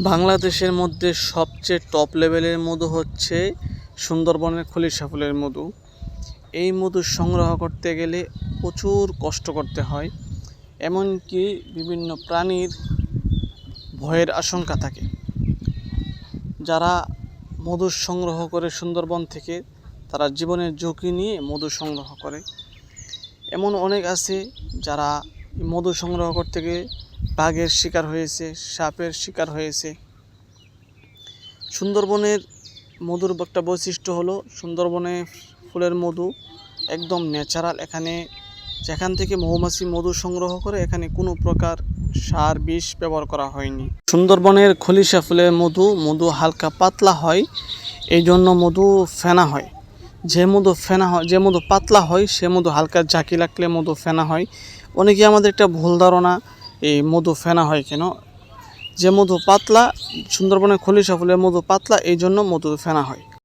বাংলাদেশের মধ্যে সবচেয়ে টপ লেভেলের মধু হচ্ছে সুন্দরবনের খলিশা ফুলের মধু। এই মধু সংগ্রহ করতে গেলে প্রচুর কষ্ট করতে হয়, এমনকি বিভিন্ন প্রাণীর ভয়ের আশঙ্কা থাকে। যারা মধু সংগ্রহ করে সুন্দরবন থেকে, তারা জীবনের ঝুঁকি নিয়ে মধু সংগ্রহ করে। এমন অনেক আছে যারা মধু সংগ্রহ করতে গিয়ে বাঘের শিকার হয়েছে, সাপের শিকার হয়েছে। সুন্দরবনের মধুর একটা বৈশিষ্ট্য হলো, সুন্দরবনে ফুলের মধু একদম ন্যাচারাল এখানে যেখান থেকে মৌমাছি মধু সংগ্রহ করে, এখানে কোনো প্রকার সার, বিষ ব্যবহার করা হয়নি। সুন্দরবনের খলিশা ফুলের মধু মধু হালকা পাতলা হয়, এই জন্য মধু ফেনা হয়। যে মধু ফেনা হয়, যে মধু পাতলা হয়, সে মধু হালকা ঝাঁকি লাগলে মধু ফেনা হয়। অনেকে আমাদের একটা ভুল ধারণা এই মধু ফেনা হয় কেন? যে মধু পাতলা, সুন্দরবনের খলিশা ফুলের মধু পাতলা, এই জন্য মধু ফেনা হয়।